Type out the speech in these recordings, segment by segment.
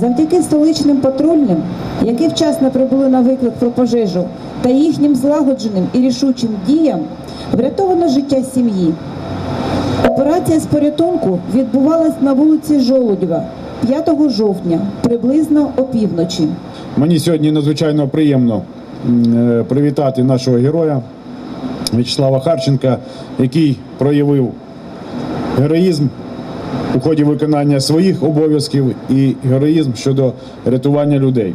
Завдяки столичним патрульним, які вчасно прибули на виклик про пожежу, та їхнім злагодженим і рішучим діям врятовано життя сім'ї. Операція з порятунку відбувалась на вулиці Жолудєва 5 жовтня, приблизно опівночі. Мені сьогодні надзвичайно приємно е, привітати нашого героя В'ячеслава Харченка, який проявив героїзм у ході виконання своїх обов'язків і героїзм щодо рятування людей.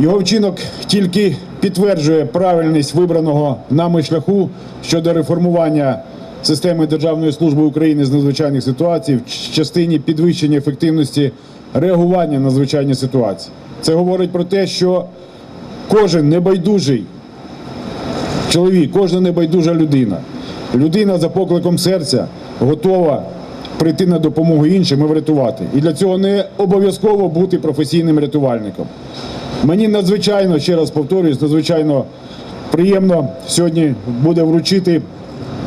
Його вчинок тільки підтверджує правильність вибраного нами шляху щодо реформування системи Державної служби України з надзвичайних ситуацій в частині підвищення ефективності реагування на надзвичайні ситуації. Це говорить про те, що кожен небайдужий чоловік, кожна небайдужа людина, людина за покликом серця готова прийти на допомогу іншим і врятувати. І для цього не обов'язково бути професійним рятувальником. Мені надзвичайно, ще раз повторюсь, надзвичайно приємно сьогодні буде вручити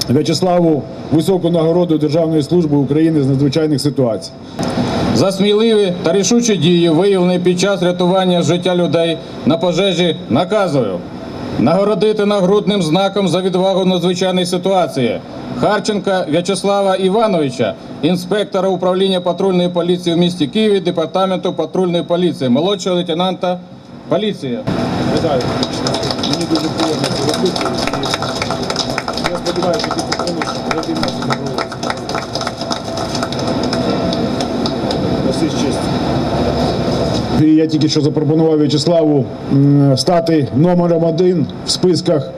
В'ячеславу високу нагороду Державної служби України з надзвичайних ситуацій. За сміливі та рішучі дії, виявлені під час рятування життя людей на пожежі, наказую нагородити нагрудним знаком за відвагу в надзвичайній ситуації Харченка В'ячеслава Івановича, інспектора управління патрульної поліції в місті Києві, департаменту патрульної поліції, молодшого лейтенанта поліції. Вітаю, мені дуже приємно це робити. Я сподіваюся, що ти підтримуєш родину добровольців. Носи з я тільки що запропонував В'ячеславу стати номером один в списках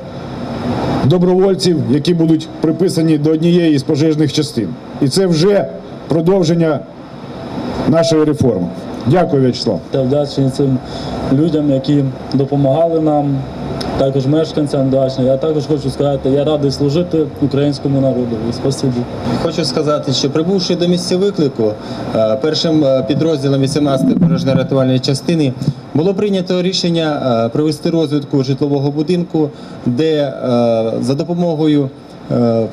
добровольців, які будуть приписані до однієї з пожежних частин. І це вже продовження нашої реформи. Дякую, В'ячеслав. та вдячні цим людям, які допомагали нам, також мешканцям Дачні. Я також хочу сказати, я радий служити українському народу. Спасибі. Хочу сказати, що прибувши до місця виклику, е, першим е, підрозділом 18-ї пожежно-рятувальної частини було прийнято рішення е, провести розвідку житлового будинку, де за допомогою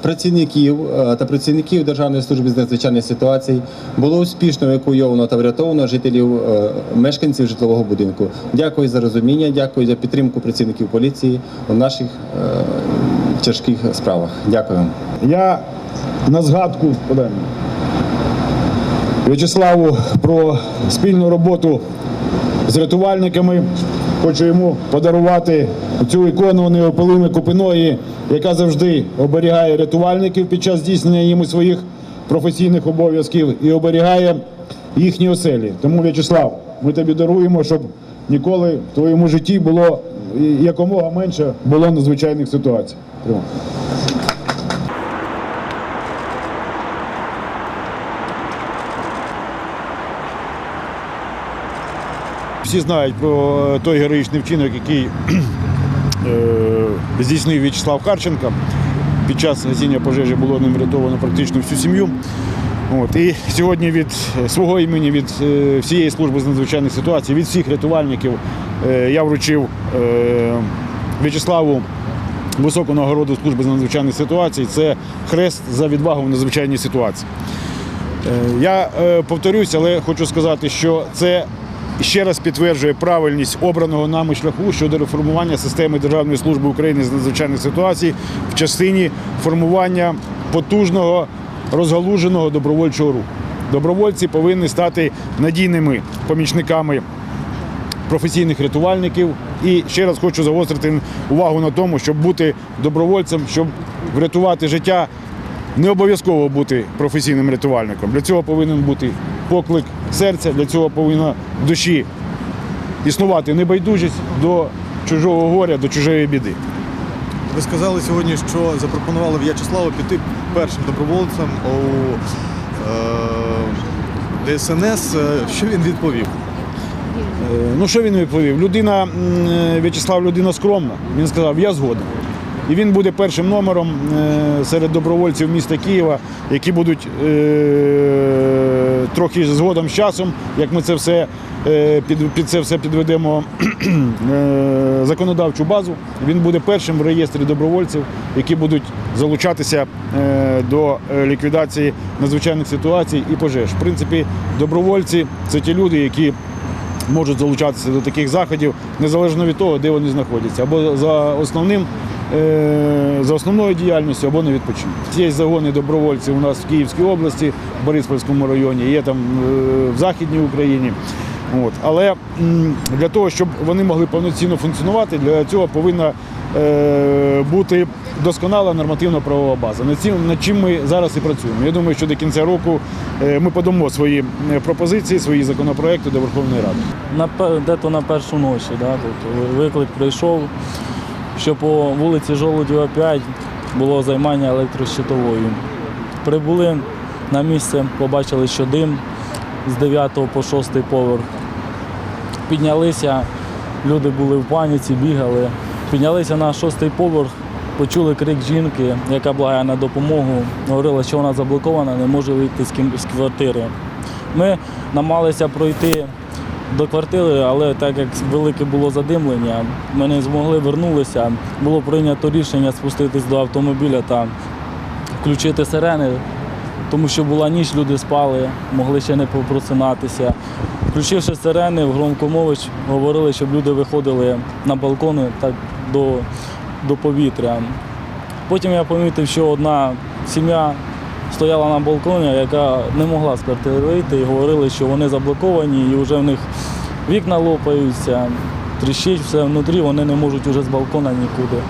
працівників е, та працівників Державної служби з надзвичайних ситуацій було успішно евакуйовано та врятовано жителів е, мешканців житлового будинку. Дякую за розуміння, дякую за підтримку працівників поліції у наших е, тяжких справах. Дякую. Я на згадку подай мені, В'ячеславу про спільну роботу з рятувальниками. Хочу йому подарувати цю ікону неопалими купиної, яка завжди оберігає рятувальників під час здійснення їм своїх професійних обов'язків і оберігає їхні оселі. Тому, В'ячеслав, ми тобі даруємо, щоб ніколи в твоєму житті було якомога менше було надзвичайних ситуацій. Всі знають про той героїчний вчинок, який е, здійснив В'ячеслав Харченко. Під час гасіння пожежі було ним врятовано практично всю сім'ю. От. І сьогодні від е, свого імені, від е, всієї служби з надзвичайних ситуацій, від всіх рятувальників е, я вручив В'ячеславу високу нагороду служби з надзвичайних ситуацій. Це хрест за відвагу в надзвичайній ситуації. Я повторюсь, але хочу сказати, що це ще раз підтверджує правильність обраного нами шляху щодо реформування системи Державної служби України з надзвичайних ситуацій в частині формування потужного розгалуженого добровольчого руху. Добровольці повинні стати надійними помічниками професійних рятувальників. І ще раз хочу загострити увагу на тому, щоб бути добровольцем, щоб врятувати життя, не обов'язково бути професійним рятувальником. Для цього повинен бути поклик серця, для цього повинна в душі існувати небайдужість до чужого горя, до чужої біди. Ви сказали сьогодні, що запропонували В'ячеславу піти першим добровольцем у е, ДСНС. Е, Що він відповів? Е, Ну що він відповів? Людина, е, В'ячеслав, людина скромна. Він сказав, я згоден. І він буде першим номером е, серед добровольців міста Києва, які будуть е, трохи згодом з часом, як ми це все е, під, це все підведемо законодавчу базу. Він буде першим в реєстрі добровольців, які будуть залучатися до ліквідації надзвичайних ситуацій і пожеж. В принципі, добровольці це ті люди, які можуть залучатися до таких заходів, незалежно від того, де вони знаходяться, або за основним. Е, За основною діяльністю або на відпочинку. Є загони добровольців у нас в Київській області, в Борисполському районі, є там е, в Західній Україні. От. Але для того, щоб вони могли повноцінно функціонувати, для цього повинна е, бути досконала нормативно-правова база. Над цим над чим ми зараз і працюємо. Я думаю, що до кінця року е, ми подамо свої пропозиції, свої законопроекти до Верховної Ради. на пе- де-то на першу ночі. Да? Тобто виклик прийшов, що по вулиці Жолудєва 5 було займання електрощитовою. Прибули на місце, побачили, що дим з 9 по 6 поверх. Піднялися, люди були в паніці, бігали. Піднялися на шостий поверх, почули крик жінки, яка благає на допомогу. Говорила, що вона заблокована, не може вийти з квартири. Ми намагалися пройти до квартири, але так як велике було задимлення, ми не змогли вернулися. Було прийнято рішення спуститись до автомобіля та включити сирени, тому що була ніч, люди спали, могли ще не попросинатися. Включивши сирени, в громкомович говорили, щоб люди виходили на балкони так до, до повітря. Потім я помітив, що одна сім'я стояла на балконі, яка не могла з квартири вийти, і говорили, що вони заблоковані, і вже в них вікна лопаються, тріщить все внутрі, вони не можуть вже з балкона нікуди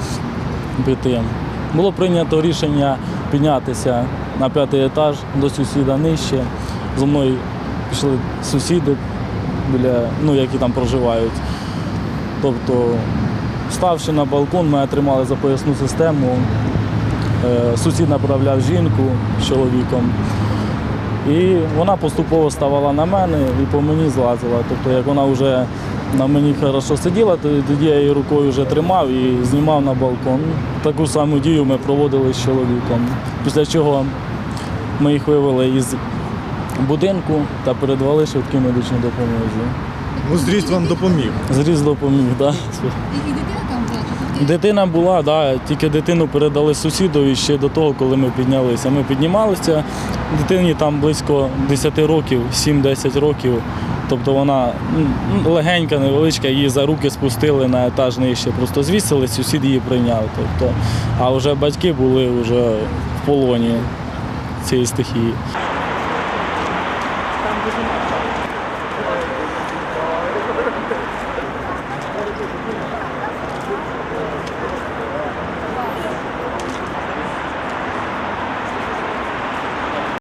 піти. Було прийнято рішення піднятися на п'ятий етаж до сусіда нижче. Зі мною пішли сусіди, біля, ну, які там проживають. Тобто, ставши на балкон, ми отримали за поясну систему. Е, Сусід направляв жінку з чоловіком. І вона поступово ставала на мене і по мені злазила. Тобто, як вона вже на мені хорошо сиділа, то тоді я її рукою вже тримав і знімав на балкон. Таку саму дію ми проводили з чоловіком. Після чого ми їх вивели із будинку та передавали швидкій медичній допомозі. Ну, зріст вам допоміг. Зріз допоміг, так. І дитина там була? тільки- Дитина була, да, тільки дитину передали сусідові ще до того, коли ми піднялися. Ми піднімалися, дитині там близько 10 років, 7-10 років. Тобто вона легенька, невеличка, її за руки спустили на етаж нижче, просто звісили, сусід її прийняв. Тобто, а вже батьки були вже в полоні цієї стихії. Там дуже Sanders.